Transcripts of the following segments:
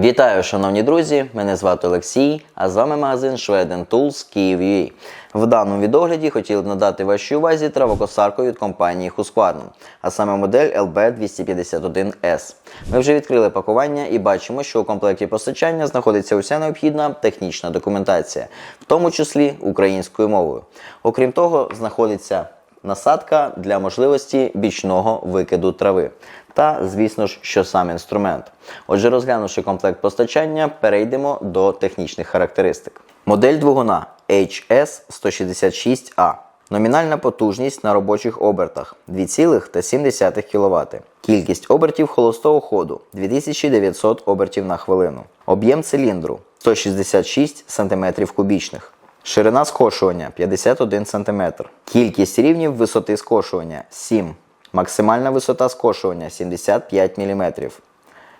Вітаю, шановні друзі! Мене звати Олексій, а з вами магазин Schweden Tools Kyiv.ua. В даному відогляді хотів б надати вашій увазі травокосарку від компанії Husqvarna, а саме модель LB251S. Ми вже відкрили пакування і бачимо, що у комплекті постачання знаходиться уся необхідна технічна документація, в тому числі українською мовою. Окрім того, знаходиться насадка для можливості бічного викиду трави. Та, звісно ж, що сам інструмент. Отже, розглянувши комплект постачання, перейдемо до технічних характеристик. Модель двигуна HS166A. Номінальна потужність на робочих обертах 2,7 кВт. Кількість обертів холостого ходу 2900 обертів на хвилину. Об'єм циліндру 166 см кубічних. Ширина скошування 51 см. Кількість рівнів висоти скошування 7. Максимальна висота скошування 75 мм.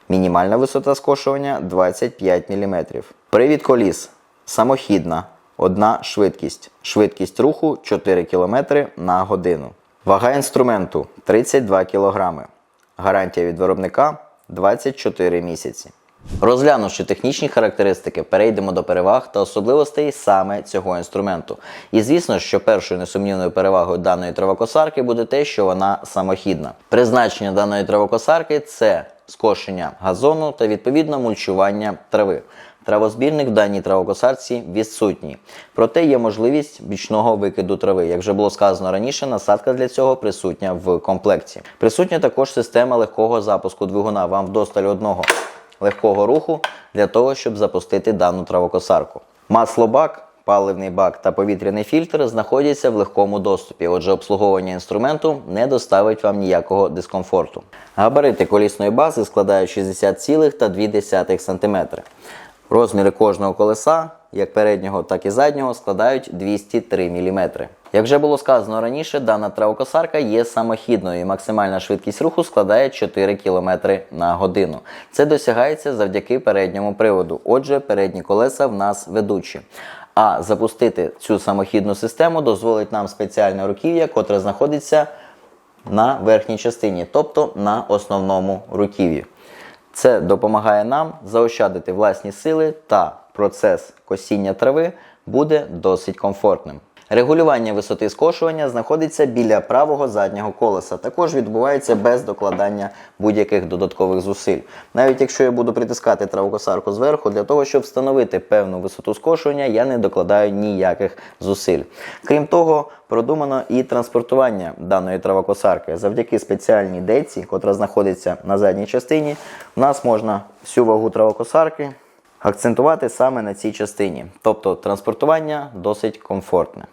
Мінімальна висота скошування 25 мм. Привід коліс. Самохідна. Одна швидкість. Швидкість руху 4 км на годину. Вага інструменту 32 кг. Гарантія від виробника 24 місяці. Розглянувши технічні характеристики, перейдемо до переваг та особливостей саме цього інструменту. І звісно, що першою несумнівною перевагою даної травокосарки буде те, що вона самохідна. Призначення даної травокосарки це скошення газону та відповідно мульчування трави. Травозбірник в даній травокосарці відсутній. Проте є можливість бічного викиду трави. Як вже було сказано раніше, насадка для цього присутня в комплекті. Присутня також система легкого запуску двигуна. Вам вдосталь одного легкого руху для того, щоб запустити дану травокосарку. Маслобак, паливний бак та повітряний фільтр знаходяться в легкому доступі. Отже, обслуговування інструменту не доставить вам ніякого дискомфорту. Габарити колісної бази складають 60,2 см. Розміри кожного колеса, як переднього, так і заднього, складають 203 мм. Як вже було сказано раніше, дана травокосарка є самохідною і максимальна швидкість руху складає 4 км на годину. Це досягається завдяки передньому приводу. Отже, передні колеса в нас ведучі. А запустити цю самохідну систему дозволить нам спеціальне руків'я, котре знаходиться на верхній частині, тобто на основному руків'ї. Це допомагає нам заощадити власні сили та процес косіння трави буде досить комфортним. Регулювання висоти скошування знаходиться біля правого заднього колеса. Також відбувається без докладання будь-яких додаткових зусиль. Навіть якщо я буду притискати травокосарку зверху, для того, щоб встановити певну висоту скошування, я не докладаю ніяких зусиль. Крім того, продумано і транспортування даної травокосарки. Завдяки спеціальній деці, котра знаходиться на задній частині, у нас можна всю вагу травокосарки акцентувати саме на цій частині. Тобто транспортування досить комфортне.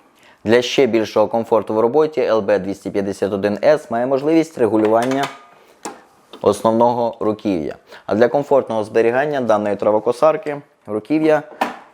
Для ще більшого комфорту в роботі LB251S має можливість регулювання основного руків'я. А для комфортного зберігання даної травокосарки руків'я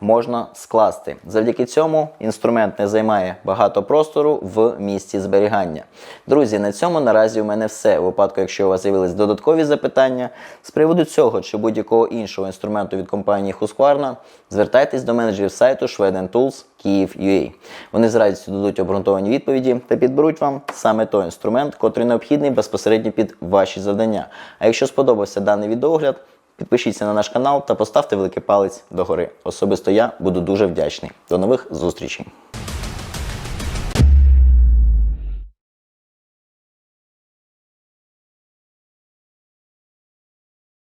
можна скласти. Завдяки цьому інструмент не займає багато простору в місці зберігання. Друзі, на цьому наразі у мене все. У випадку, якщо у вас з'явились додаткові запитання з приводу цього чи будь-якого іншого інструменту від компанії Husqvarna, звертайтесь до менеджерів сайту Schweden Tools Kyiv.ua. Вони з радістю дадуть обґрунтовані відповіді та підберуть вам саме той інструмент, котрий необхідний безпосередньо під ваші завдання. А якщо сподобався даний відеогляд, Підпишіться на наш канал та поставте великий палець догори. Особисто я буду дуже вдячний. До нових зустрічей!